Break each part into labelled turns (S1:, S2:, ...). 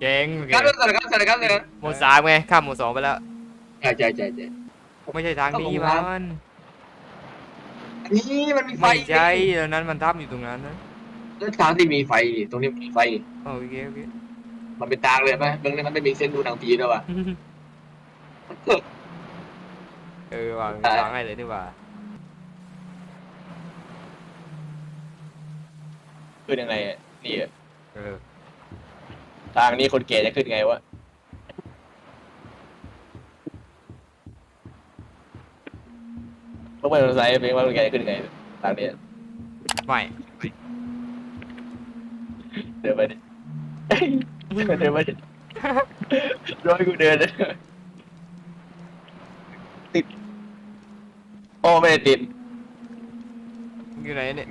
S1: เก่งโอเค
S2: กันเลยกันกันกันเลย
S1: หมวดสามไงข้ามหมวดสองไปแล้ว
S2: ใช่ใช่ใช่ใช่
S1: ไม่ใช่ทางนี้
S2: ต้องลง
S1: มั
S2: น้ำ
S1: น
S2: นี่มันมีไฟ
S1: ไม่ใช่แล้วนั้นมันทับอยู่ตรงนั้นนะ
S2: แล้วทางที่มีไฟดิตรงนี้มีไฟ
S1: โอเคโอเค
S2: มันเป็นทางเลยไหมตรงนี้มันไม่มีเส้นดูหนังผีด้วยวะ
S1: เออว่ะมีทางให้เลยดีกว่า
S3: ขึ้นยังไงอะนี่อะ
S1: เออ
S3: ทางนี้คนแก่จะขึ้นไงวะ พวกมันสงสัยเป็นว่าคนแก่จะขึ้นยังไงทางนี้
S1: ไม่
S3: เดินไปดิเดินไปดิร้อยกูเดินเลยติด โอ้ไม่ได้ติด
S1: อยู่ไหนเนี่ย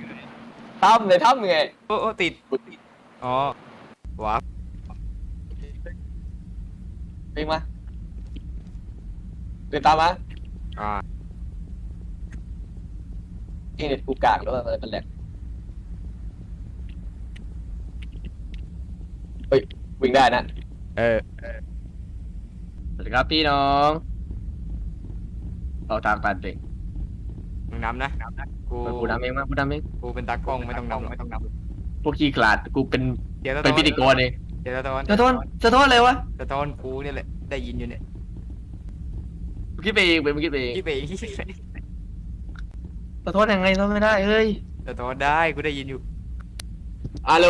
S3: ถ้ำในถ้ำไง
S1: โอ้โอ้ติด
S3: กูติด
S1: อ๋อว้า
S3: วิ่งมา เดินตามมา
S1: อ่า
S3: เอ้เน็ตกูกากแล้วมันเป็นแหลกเฮ้ยวิ่งได้นะ
S1: เออ
S3: สวัสดีครับพี่น้องเอาทางตันเด็ก
S1: มึงนำนะกู
S3: กูนำเองมากูนำเอง
S1: กูเป็นตากล้องไม่ต้องนำหรอก
S2: ไม่ต้องน
S3: พวกขี้ขลาดกูเป็น
S1: เดี๋ยวตะ
S3: เป็นพิธีกรเอง
S1: เดี๋ยวตะตอน
S3: สะท้อนสะท้อนเลยวะ
S1: ตะตอนกูเนี่ยแหละได้ยินอยู่เนี่ย
S3: มึงคิดไปเองเป็นมึงคิดไปเอง
S1: คิดไปอีก
S3: สะท้อนยังไงสะท้อนไม่ได้เฮ้ย
S1: ตะตอนได้กูได้ยินอยู่
S3: ฮัลโหล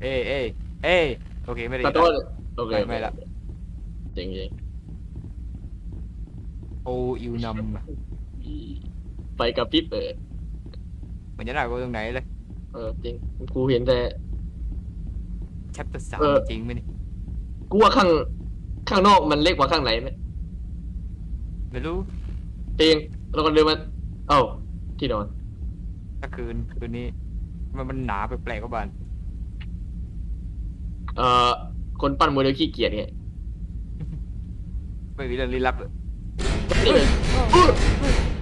S1: เอ้ยเอ้ยเอ้ยโอเคไม่ได้ยิ
S3: สะ
S1: น
S3: ท้อน
S1: ละ
S3: โอเค
S1: ไม่ละ
S3: จริงจริง
S1: โออิวนำ
S3: ไปกับพี่เปิด
S1: มันจะหนักกว่าตรงไหนเลย
S3: เออจริงกูเห็นแต่
S1: แชปเตอร์สาม
S3: เออ
S1: จริงไหมนี่
S3: กูว่าข้างข้างนอกมันเล็กกว่าข้างในไหม
S1: ไม่รู้
S3: จริงแล้วก็เดินมาเอ้าที่นอน
S1: ถ้าคืนคืนนี้ มันมันหนาแปลกๆกว่าบ้าน
S3: เอ่อคนปั้นโมเดลขี้เกียจไง
S1: ไม่มีเรื่องลี้ลับเลย
S3: นี่เลย
S1: เฮ้ย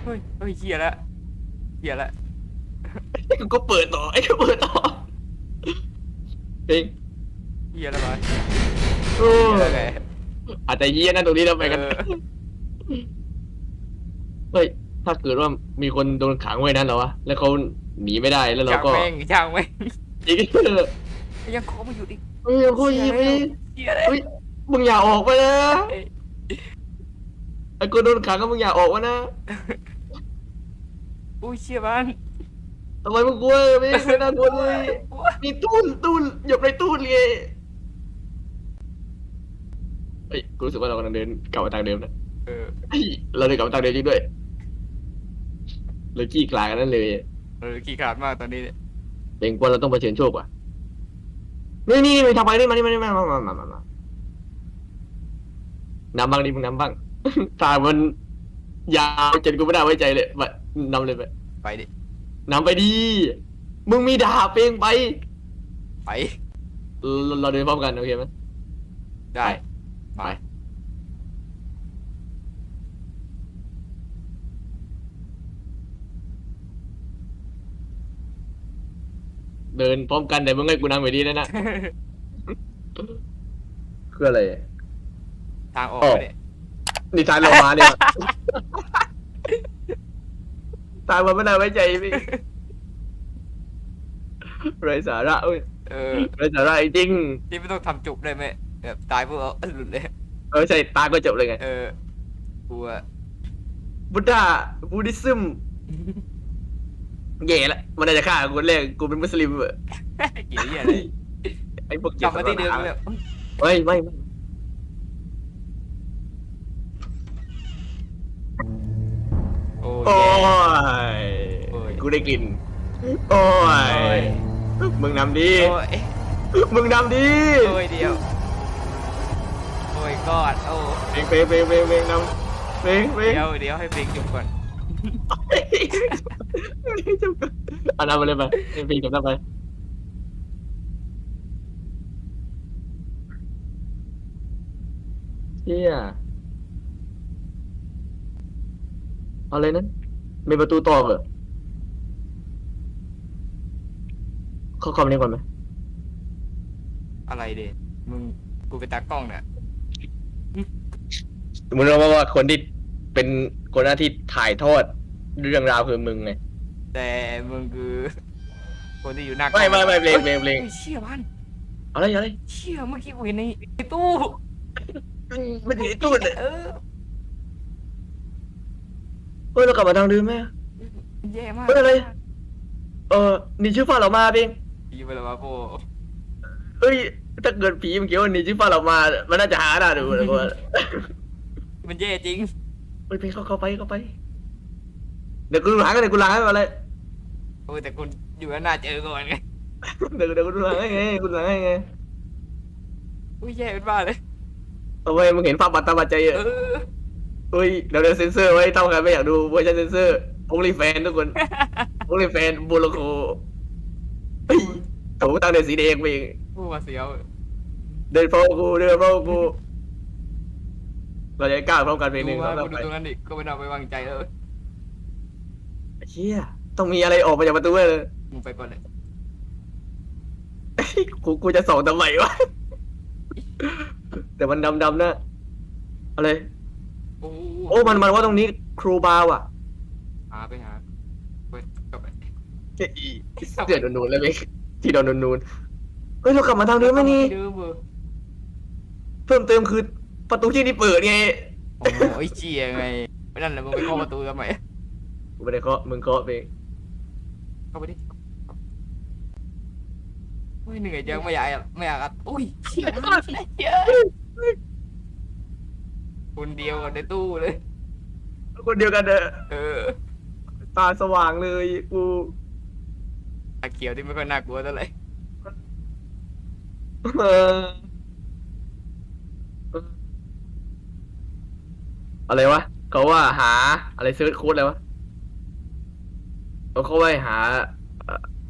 S1: เฮ้ยเฮ้ยเฮียละเฮียละ
S3: ไอ้กูก็เปิดต่อไอ้กูเปิดต่อจริง
S1: เฮียละบ้าน
S3: โอ้
S1: เฮียละไง
S3: อาจจะเยี่ยนะตรงนี้เราไปกัน
S1: เออ
S3: เฮ้ยถ้าเกิดว่ามีคนโดนขังไว้นั้นเหรอวะแล้วเขาหนีไม่ได้แล้วเรา
S1: ช่าง
S3: ก็
S1: แม่งช่างแม่ง
S3: จริงเออ
S1: ยังขอมาอยู่อีก
S3: เฮ้ยโคตรยิบเลย
S1: เฮียเลย
S3: เฮ้ยมึงอย่าออกไปนะ
S1: เอ้ย
S3: ไอ้กูโดนขังก็มึงอย่าออกวะนะ
S1: อุ้ยเชี่ยบ้าน
S3: ทำไมมึงกลัวไม่ไม่น่ากลัวเลยมีตู้นตู้นหยบในตู้นเลยเฮ้ยกูรู้สึกว่าเรากำลังเดินกลับมาทางเดิมนะ
S1: เออ
S3: เฮ้ยเราเดินกลับมาทางเดิมจริงด้วย เลยขี้กลายกันนั่นเลย
S1: เออขี้ขาดมากตอนนี้เนี่ย
S3: เป็นกว่าเราต้องเผชิญโชคว่ะนี่นี่นี่ทำไปนี่มานี่มานี่มามามามามามานำบ้างดิมึงนำบ้างทางมันยาวจนกูไม่ได้ไว้ใจเลยไปนำเลยไป
S1: ไปดิ
S3: นำไปดี มึงมีดาบเองไป
S1: ไป
S3: เราเราเดินพร้อมกันโอเคไหม
S1: ได้
S3: ไป เดินพร้อมกันแต่มึงให้กูนำไปดีนะนะคืออะไร
S1: ทางออก
S3: โอ้
S1: ไปเนี่ย
S3: นิทานเรามาเนี่ย ตายมันไม่ได้ไว้ใจพี่ไรสาระเอ้ย
S1: เออ
S3: ไรสาระจริง
S1: ที่ไม่ต้องทำจุกได้ไหมแบบตายเพื่อเอาหลุดเลย
S3: เออใช่ตาก็จบเลยไง
S1: เออกูอะ
S3: บุดดาบูดิซึม แย่ละมันน่าจะฆ่ากูคนแรกกูเป็นมุสลิมเว้ย
S1: เกลียดเหี้ยเลย
S3: ไอ้พวก
S1: กลับมาที่เดิมเลย
S3: เฮ้ยไม่ไม่
S1: โอ้
S3: โอ้
S1: ย
S3: ย
S1: โอ้ย
S3: กูได้กลินโอ้
S1: โอ้
S3: ย
S1: ย
S3: มึงนำดี
S1: โอ้ย
S3: มึงนำดี
S1: โอ้ยเดียว โอ้ยกอดโอ้
S3: เพลงเพลงเพลงเพลงเพลงนำเพลงเพลง
S1: เดี๋ยวเดี๋ยวให้เพลงจบก่อน
S3: จบกัน เอานำไปเลยไปเพลงจบได้ไปเฮียเอาเลยนั้นมีประตูต่อเหรอเข้าคอมนี้ก่อนไหม
S1: อะไรเดมึงกูเป็นตากล้องเนี่ย
S3: มึงรู้ไหมว่าคนที่ เป็นคนหน้าที่ถ่ายทอดเรื่องราวคือมึงไง
S1: แต่มึงคือ คนที่อยู่หน้ากล้อง
S3: ไม่ไม่ไม่เพลงเพลงเพลง
S1: ฮ้ยเชี่ยมัน
S3: อะไรอะไร
S1: เชี่ยเมื่อกี้กูเห็นในในตู้
S3: มันอยู่ในตู้เนี่ย
S1: เออ
S3: เฮ้ยเรากลับมาทางเดิมไหม
S1: แย่มาก
S3: เฮ้ยอะไร เออนี่ชื่อฟ้าเรามาเอง
S1: ผีไปแล้วมาโป
S3: เฮ้ยถ้าเกิดผีมันเกี่ยวกับนี่ชื่อฟ้าเรามา มันน่าจะหาหน้าดูเลยว่า
S1: มันแย่จริง
S3: เฮ้ยไปเข้าเข้าไปเข้าไป เดี๋ยวกูล้างกันเดี๋ยวกูล้างให้มาเลย
S1: โอ้ยแต่คุณอยู่ข้างหน้าเจอก่อนไง
S3: เดี๋ยวเดี๋ยวกูล้างให้ไงกูล้างให้ไง
S1: อุ้ยแย่เป็นบ้าเลย
S3: เอาไว้มึงเห็นภาพบัตรตาบัตรใจเอ
S1: เอ
S3: อ
S1: อ
S3: เฮ้ยเดี๋ยวเดี๋ยวเซ็นเซอร์ไว้เท่ากันไม่อยากดูเวอร์ชันเซ็นเซอร์ only fan ทุกคน only fan บูโลโคเฮ้ยโถตั้งเดือนสีแดงไปเอง
S1: ผู้มาเสียว
S3: เดินเฝ้ากูเดินเฝ้ากู เราจะก้าวพร้อมกันเพลงห
S1: ดู
S3: นึ่ง
S1: ว่า
S3: แล้ว
S1: กูดู
S3: ไป
S1: ตรงนั้นดิก็ไม่น่าไปวางใจเลย
S3: เชี่ยต้องมีอะไรออกมาจากประตูเลย
S1: มึงไปก่อนเลย
S3: กูกูจะส่องทำไมวะ แต่มันดำดำๆนะ อะไร
S1: โอ้
S3: โอ้ มันมันว่าตรงนี้ครูบาว่ะ
S1: หาไปหาไปกลับไป
S3: เจ๊อีเดือดนูนๆเลยไหมที่โดนนูนๆเฮ้ยเรากลับมาทางเดิมไหมนี่
S1: เดิมเออ
S3: เพิ่มเติมคือ ประตูที่นี่เปิดไง
S1: โอ้โหไอ้เจียไงไม่นั่นแหละมึงไปเคาะประตูทำไม
S3: กูไม่ได้เคาะมึงเคาะไปเอง
S1: เข้าไปดิโอ้ยเหนื่อยจังไม่อยากอะไม่อยากอะอุ้ยเชี่ยเยอะคนเดียวกันในตู้เลย
S3: คนเดียวกันเด้อ
S1: เออ
S3: ตาสว่างเลยกู
S1: ตาเขียวที่ไม่ค่อยน่ากลัวเท่าไหร่
S3: เออ อะไรวะเขาว่าหาอะไรเซิร์ชโค้ดอะไรวะเขาเขาว่าให้หา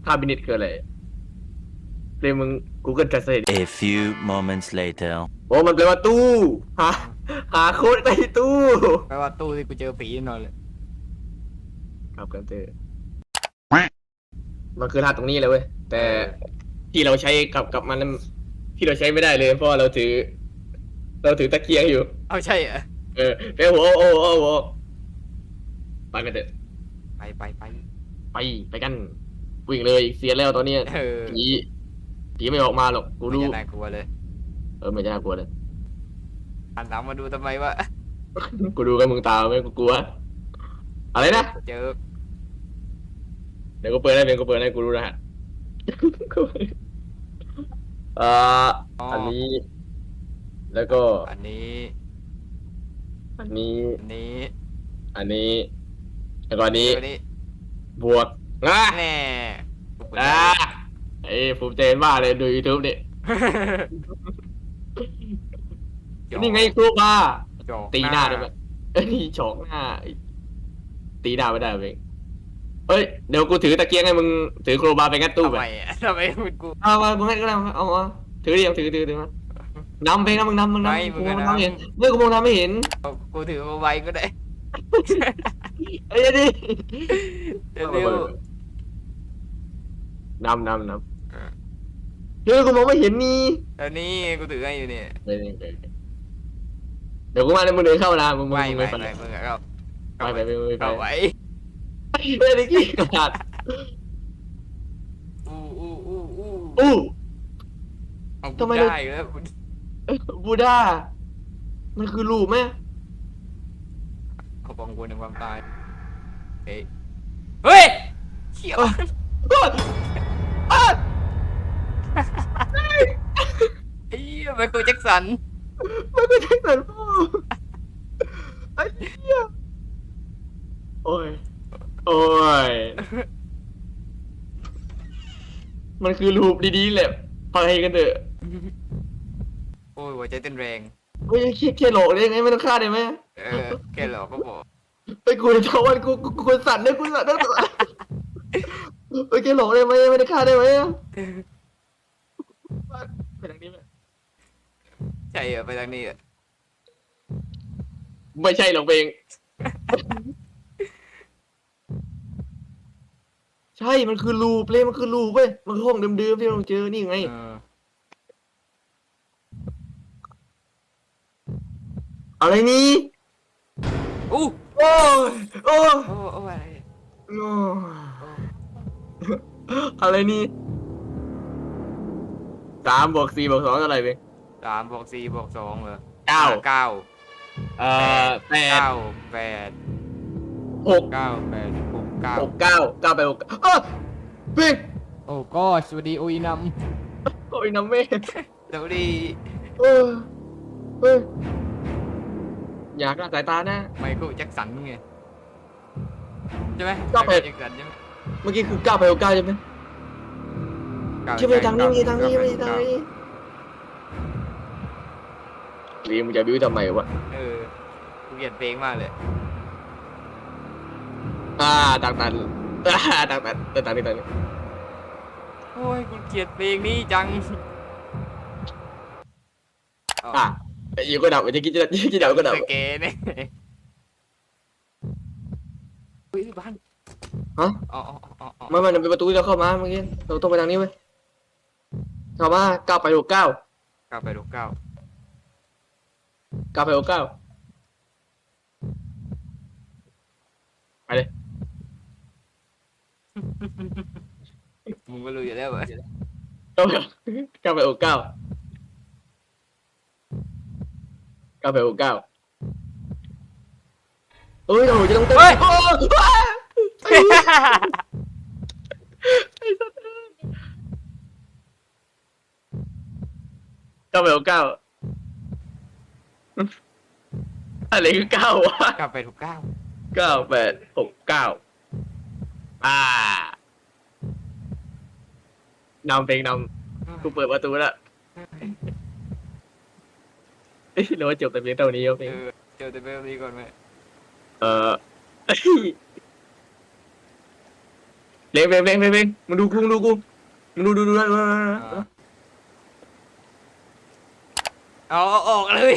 S3: คาบินิตคืออะไรเรียกมึง Google Translate
S4: A few moments later.
S3: โอ้มันแปลว่าตู้หาหาโค้ดในตู้
S1: แปลว่าตู้ที่กูเจอผีแน่นอนเลย
S3: ครับกันเจอมันคือท่าตรงนี้เลยเว้ยแต่ที่เราใช้กับกับมันนั้นที่เราใช้ไม่ได้เลย เพราะว่าเราถือ เราถือตะเกียงอยู่
S1: เอาใช่เหรอ
S3: เออไปหัวโอ้โอ้โอ้ไปกันเถอะ
S1: ไปไปไป
S3: ไปไปกันวิ่งเลยเสียแล้วตอนเนี้ย
S1: เออ
S3: ผีผีไม่ออกมาหรอกกู
S1: ไม่
S3: รู้
S1: จะน่ากลัวเลย
S3: เออไม่น่ากลัวเลย
S1: หันหลังมาดูทำไมวะ
S3: กูดูกันมึงตามไหมกูกลัว อะไรนะ
S1: เจอ
S3: เดี๋ยวกูเปิดให้เป็นกูเปิดให้กูรู้รหัสเอ่อ
S1: อ๋อ
S3: อันนี้ แล้วก็
S1: อันนี้
S3: อันนี้
S1: อันนี้
S3: อันนี้แล้วก็อันนี้
S1: อันนี้
S3: บวกอะ
S1: แน่
S3: อะไอ้ภูมิใจมากเลยดูยูทูบเนี่ยนี่ไงครูบ้า
S1: จอก
S3: ตีหน้าได้ไหมเอ้ยฉอกหน้า ตีหน้าไม่ได้เองเฮ้ยเดี๋ยวกูถือตะเกียงให้มึงถือโครบาไปงัดตู้
S1: ทำ
S3: ไป
S1: ไมอะทำไมมึงกู
S3: เอามามึงให้ก็ได้มาเอามาถือดิเอาถือถือถือมา นำเพลงนะมึงนำมึงนำ
S1: ไม่มึ
S3: กู
S1: ง
S3: ม
S1: ก็
S3: อง
S1: นำ
S3: ทำไม่เห็นเมื่อกูมองทำไม่เห็น
S1: กูถือมาไว้ก็ได้
S3: เอ้ยดิ
S1: เดี๋ยวเร็ว นำ
S3: นำนำเฮ้ยกูมองไม่เห็นนี่
S1: ตอนนี้กูถือให้อยู่เนี่ย
S3: ไปเลยไปเลยเดี๋ยวกูมาเดี๋ยวมึงเดินเข้านะมึงมึง
S1: ไม่
S3: มึง
S1: ไม่
S3: ไป
S1: ไม่มึงอะก็
S3: ไปไปไปไปไป
S1: เข้าไว้
S3: ไปดิกี้กระดาษ
S1: อู้อู้อู้อู้
S3: อู้
S1: เอากู
S3: ทำไมเรา
S1: ได้แล้วกู
S3: บูดามันคือรูปไหม
S1: เขาปองกูในความตายเฮ้ยเฮ้ยเชี่ย
S3: อ้าวอ้าว
S1: ไอ้เหี้ยไมเคิลแจ็คสัน
S3: มันก็ใช่สันพ่อไอ้เหี้ยโอ้ย โอ้ย มันคือรูปดีๆแหละไปกันเถอะ
S1: โอ้ยหัวใจเต้นแรง
S3: เฮ้ยเครียดเครียดหลอกได้ยังไงไม่ต้องฆ่าได้ไหม
S1: เออแค่หลอกก็บอก
S3: ไปกูจะทวันกูกูกูสั่นเลยกูสั่นทั้งตัวเฮ้ยแกหลอกได้ไหมไม่ได้ฆ่าได้ไหมไปทางนี้ไหม
S1: ใช่เหรอไปทางนี้เหรอ
S3: ไม่ใช่หรอกเพลง ใช่มันคือรูปเลยมันคือรูปเว้ยมันคือห้องเดิมๆที่เราเจอนี่ไง
S1: เออ
S3: อะไรนี่
S1: อู้
S3: โอ้ยโอ้ย
S1: โอ้โอ้อะไร
S3: โอ้ยอะไรนี่สามบวกสี่บวกสองเท่าไหร่เว้ย
S1: สามบวกสี่บวกสองเหรอ
S3: เก้า
S1: เก้า
S3: เอ่อแปด
S1: เก้าแปด
S3: หก
S1: เก้าแปดหกเก้า
S3: หกเก้าเก้าไปหกเอ้าเว้ย
S1: โอ้ก็สวัสดีอุยน
S3: โอ้ยน้ำเม่ำ
S1: สวัสดี
S3: เออเฮ้ย อยากละสายตาหน้า
S1: ไมเคิลแจ็คสันไงใช่ไหม
S3: ก็เป็น
S1: ไมเคิลแจ็คสันใช่ไหม
S3: เมื่อกี้คือเก้าไปหกเก้าใช่ไหม
S1: เก้า
S3: ใช่ไหมทางนี้มี
S1: เก้
S3: ทางนี้
S1: เก้
S3: มีทางนี้รีมงจะบิ้วทำไมวะ
S1: เออกูเกลียดเพลงมากเลย
S3: อ่าต่างตันอ่าต่างตันต่างตันต่างตัน
S1: โอ้ยกูเกลียดเพลงนี้จังเอา
S3: อะ อยู่ก็ดับจะคิดจะคิดดับก็ดับ
S1: สเกเนี่ยเฮ้ยบ้าน
S3: ฮะ
S1: อ๋ออ๋ออ๋ออ๋อ
S3: ไม่ไม่มันเป็นประตูที่เราเข้ามาเมื่อกี้เราต้องไปทางนี้เว้ยเข้ามาเก้าไปหกเก้า
S1: เก้าไปดูเก้า
S3: เก้าไปหกเก้าไปเลย
S1: มึงก็รู้อยู่แล้วเหรอ
S3: เก้าเก้าไปหกเก้า เก้าไปหกเก้าเอ้ยเราจะต้องเต้นโอ้ว้าเก้าไปหกเก้าอะไรคือเก้าวะ
S1: เก้าไปดูเก้า
S3: เก้าแปดหกเก้าอ่านำเพลงนำกูเปิดประตูแล้ว เอ้ยเราว่าจบแต่เพียงเท่านี้เอาเพล
S1: เองอเจอแต่เบลนี้ก่อนไหม
S3: เออเพลงเพลงเพลงเพลงเพลงมึงดูกูมึงดูกูมึงดูดูดูดูดูดู
S1: เอาเอาออกเลย